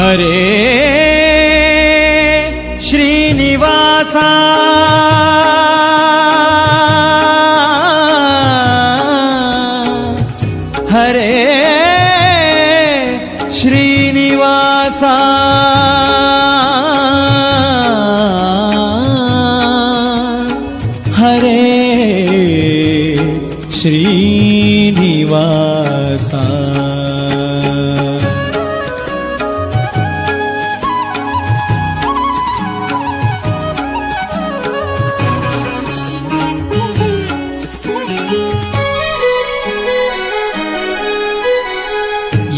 हरे श्रीनिवास। हरे श्रीनिवास। हरे श्रीनिवासा।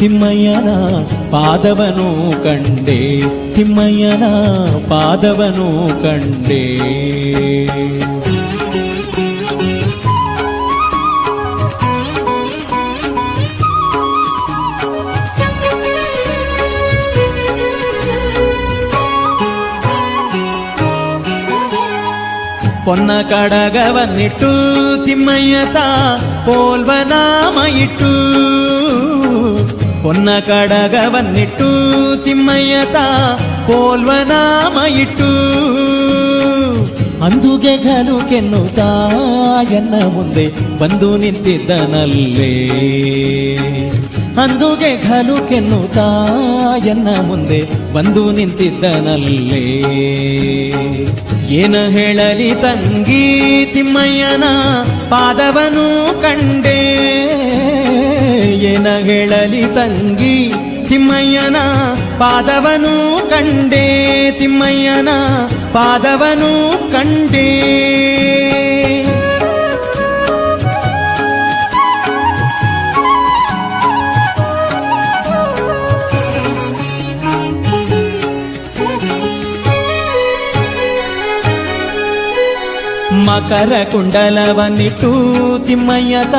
ತಿಮ್ಮಯ್ಯನ ಪಾದವನು ಕಂಡೆ ತಿಮ್ಮಯ್ಯನ ಪಾದವನು ಕಂಡೆ ಪೊನ್ನ ಕಡಗವನ್ನಿಟ್ಟು ತಿಮ್ಮಯ್ಯತ ಪೋಲ್ವನಾಮ ಪೊನ್ನ ಕಡಗವನ್ನಿಟ್ಟು ತಿಮ್ಮಯ್ಯತ ಪೋಲ್ವನಾಮ ಇಟ್ಟು. ಅಂದುಗೆ ಗಲು ಕೆನ್ನುತ್ತಾ ಎನ್ನ ಮುಂದೆ ಬಂದು ನಿಂತಿದ್ದನಲ್ಲೇ. ಅಂದುಗೆ ಕೆನ್ನುತ್ತಾ ಎನ್ನ ಮುಂದೆ ಬಂದು ನಿಂತಿದ್ದನಲ್ಲೇ. ಏನ ಹೇಳಲಿ ತಂಗಿ ತಿಮ್ಮಯ್ಯನ ಪಾದವನು ಕಂಡೆ. ಏನ ಹೇಳಲಿ ತಂಗಿ ತಿಮ್ಮಯ್ಯನ ಪಾದವನು ಕಂಡೆ ತಿಮ್ಮಯ್ಯನ ಪಾದವನು ಕಂಡೆ ಮಕರ ಕುಂಡಲವನ್ನಿಟ್ಟು ತಿಮ್ಮಯ್ಯತ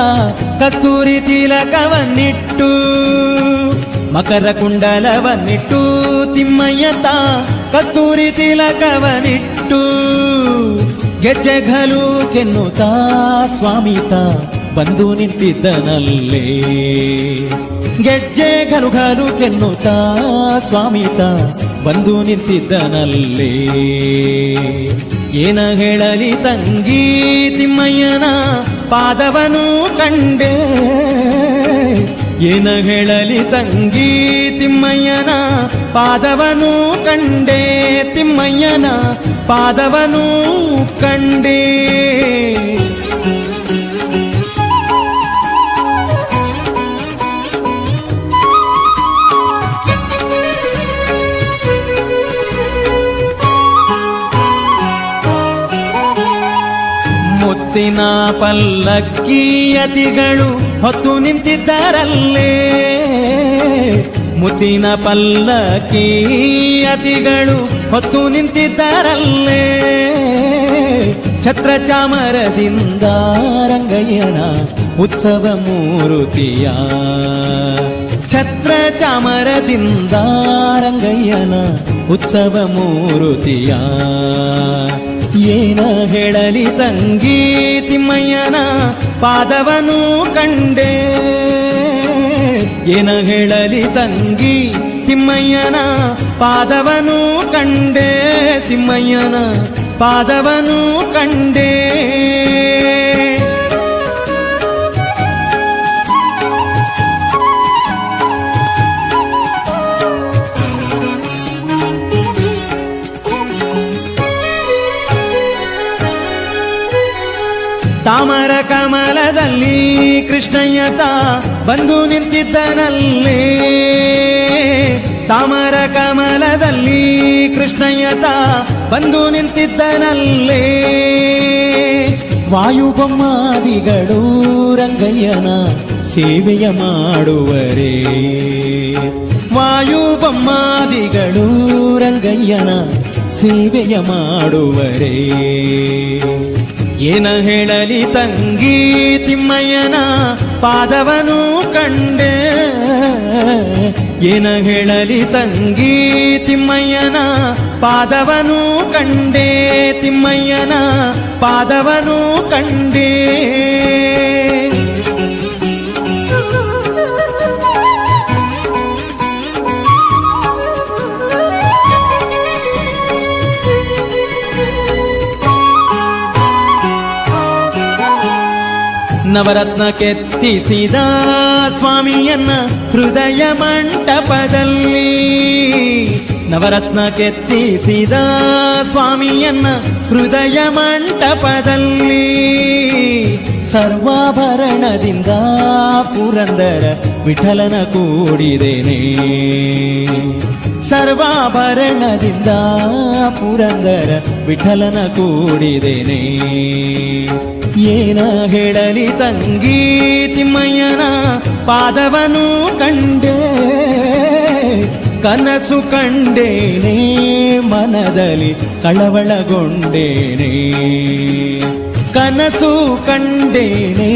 ಕಸ್ತೂರಿ ತಿಲಕವನ್ನಿಟ್ಟು, ಮಕರ ಕುಂಡಲವನ್ನಿಟ್ಟು ತಿಮ್ಮಯ್ಯತ ಕಸ್ತೂರಿ ತಿಲಕವನಿಟ್ಟು ಗೆಜ್ಜೆಗಳು ಕೆನ್ನುತ್ತಾ ಸ್ವಾಮಿತ ಬಂದು ನಿಂತಿದ್ದನಲ್ಲೇ. ಗೆಜ್ಜೆ ಘಲು ಕೆನ್ನುತ್ತಾ ಸ್ವಾಮಿತ ಬಂದು ನಿಂತಿದ್ದನಲ್ಲೇ. ಏನ ಹೇಳಲಿ ತಂಗಿ ತಿಮ್ಮಯ್ಯನ ಪಾದವನು ಕಂಡೆ. ಏನ ಹೇಳಲಿ ತಂಗಿ ತಿಮ್ಮಯ್ಯನ ಪಾದವನು ಕಂಡೆ. ತಿಮ್ಮಯ್ಯನ ಪಾದವನು ಕಂಡೆ. ಮುತ್ತಿನ ಪಲ್ಲಕ್ಕಿಯತಿಗಳು ಹೊತ್ತು ನಿಂತಿದ್ದಾರಲ್ಲೇ. ಮುತ್ತಿನ ಪಲ್ಲಕ್ಕಿಯತಿಗಳು ಹೊತ್ತು ನಿಂತಿದ್ದಾರಲ್ಲೇ. ಛತ್ರ ಚಾಮರದಿಂದ ರಂಗಯ್ಯನ ಉತ್ಸವ ಮೂರುತಿಯ. ಛತ್ರ ಚಾಮರದಿಂದ ರಂಗಯ್ಯನ ಉತ್ಸವ ಮೂರುತಿಯ. ಏನ ಹೇಳಲಿ ತಂಗಿ ತಿಮ್ಮಯ್ಯನ ಪಾದವನು ಕಂಡೆ. ಏನ ಹೇಳಲಿ ತಂಗಿ ತಿಮ್ಮಯ್ಯನ ಪಾದವನು ಕಂಡೆ. ತಿಮ್ಮಯ್ಯನ ಪಾದವನು ಕಂಡೆ. ತಾಮರ ಕಮಲದಲ್ಲಿ ಕೃಷ್ಣಯ್ಯತ ಬಂದು ನಿಂತಿದ್ದನಲ್ಲಿ. ತಾಮರ ಕಮಲದಲ್ಲಿ ಕೃಷ್ಣಯ್ಯತ ಬಂದು ನಿಂತಿದ್ದನಲ್ಲೇ. ವಾಯುಬೊಮ್ಮಾದಿಗಳು ರಂಗಯ್ಯನ ಸೇವೆಯ ಮಾಡುವರೇ. ವಾಯುಬೊಮ್ಮಾದಿಗಳು ರಂಗಯ್ಯನ ಸೇವೆಯ ಮಾಡುವರೇ. ಏನ ಹೇಳಲಿ ತಂಗಿ ತಿಮ್ಮಯ್ಯನ ಪಾದವನು ಕಂಡೆ. ಏನ ಹೇಳಲಿ ತಂಗಿ ತಿಮ್ಮಯ್ಯನ ಪಾದವನು ಕಂಡೆ. ತಿಮ್ಮಯ್ಯನ ಪಾದವನು ಕಂಡೆ. ನವರತ್ನ ಕೆತ್ತಿಸಿದ ಸ್ವಾಮಿಯನ್ನ ಹೃದಯ ಮಂಟಪದಲ್ಲಿ ನವರತ್ನ ಕೆತ್ತಿಸಿದ ಸ್ವಾಮಿಯನ್ನ ಹೃದಯ ಮಂಟಪದಲ್ಲಿ ಸರ್ವಾಭರಣದಿಂದ ಪುರಂದರ ವಿಠಲನ ಕೂಡಿದೇನೆ. ಸರ್ವಾಭರಣದಿಂದ ಪುರಂದರ ವಿಠಲನ ಕೂಡಿದೇನೆ. ಏನ ಹೇಳಲಿ ತಂಗಿ ತಿಮ್ಮಯ್ಯನ ಪಾದವನು ಕಂಡೆ, ಕನಸು ಕಂಡೇನೆ, ಮನದಲ್ಲಿ ಕಳವಳಗೊಂಡೇನೆ. ಕನಸು ಕಂಡೇನೆ,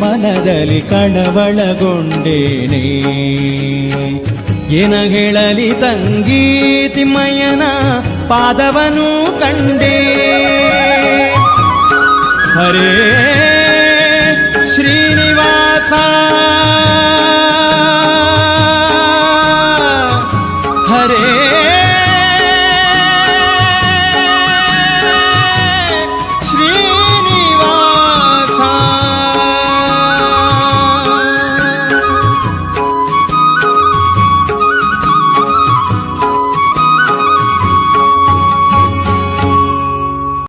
ಮನದಲ್ಲಿ ಕಳವಳಗೊಂಡೇನೆ ಏನ ಹೇಳಲಿ ತಂಗಿ ತಿಮ್ಮಯ್ಯನ ಪಾದವನು ಕಂಡೇ. ಹರೇ